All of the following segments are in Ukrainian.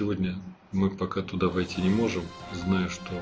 Сегодня мы пока туда войти не можем, зная, что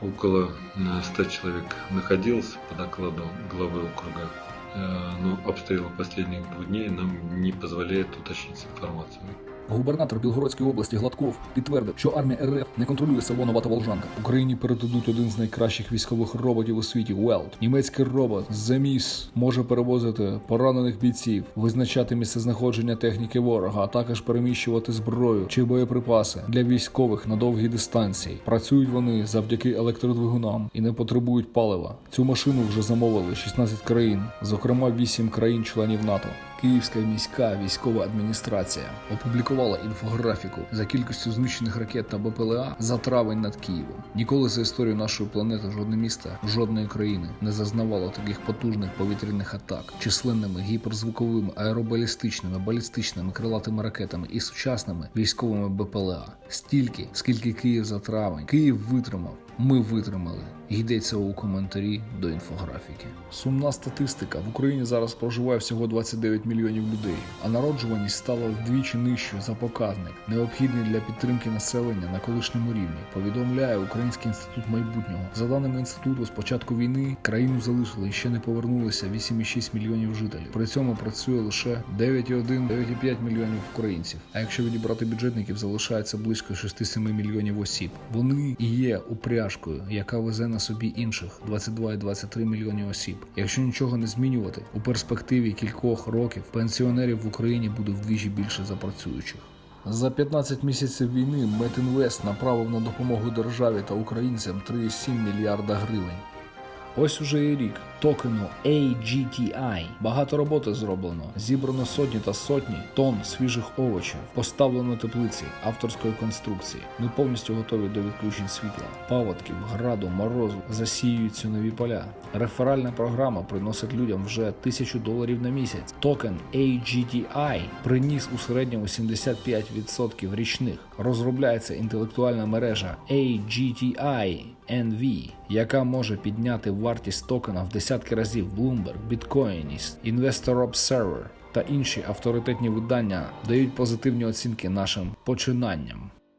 около э, 100 человек находилось по докладу главы округа. Э, Но обстрелы последних двух дней нам не позволяет уточнить информацию. Губернатор Білгородської області Гладков підтвердив, що армія РФ не контролює село Нова Волжанка. Україні передадуть один з найкращих військових роботів у світі Велт. Німецький робот Земіс може перевозити поранених бійців, визначати місцезнаходження техніки ворога, а також переміщувати зброю чи боєприпаси для військових на довгі дистанції. Працюють вони завдяки електродвигунам і не потребують палива. Цю машину вже замовили 16 країн, зокрема 8 країн-членів НАТО. Київська міська військова адміністрація опублікувала інфографіку за кількістю знищених ракет та БПЛА за травень над Києвом. Ніколи за історію нашої планети жодне місто, жодної країни не зазнавало таких потужних повітряних атак, численними гіперзвуковими, аеробалістичними, балістичними крилатими ракетами і сучасними військовими БПЛА. Стільки, скільки Київ за травень. Київ витримав. Ми витримали. Йдеться у коментарі до інфографіки. Сумна статистика. В Україні зараз проживає всього 29 мільйонів людей, а народжуваність стала вдвічі нижчою за показник, необхідний для підтримки населення на колишньому рівні. Повідомляє Український інститут майбутнього. За даними інституту, з початку війни країну залишили і ще не повернулися 8,6 мільйонів жителів. При цьому працює лише 9,1-9,5 мільйонів українців. А якщо відібрати бюджетників, залишається близько 6-7 мільйонів осіб. Вони і є упряжкою, яка везе на собі інших 22,23 мільйони осіб. Якщо нічого не змінювати, у перспективі кількох років пенсіонерів в Україні буде вдвічі більше запрацюючих. За 15 місяців війни Метінвест направив на допомогу державі та українцям 3,7 мільярда гривень. Ось уже і рік токену AGTI. Багато роботи зроблено. Зібрано сотні та сотні тонн свіжих овочів, поставлено теплиці авторської конструкції. Ми повністю готові до відключень світла, паводків, граду, морозу, засіюються нові поля. Реферальна програма приносить людям вже тисячу доларів на місяць. Токен AGTI приніс у середньому 75% річних. Розробляється інтелектуальна мережа AGTI NV, яка може підняти вартість токена в десятки разів Bloomberg, Bitcoinist, Investor Observer та інші авторитетні видання дають позитивні оцінки нашим починанням.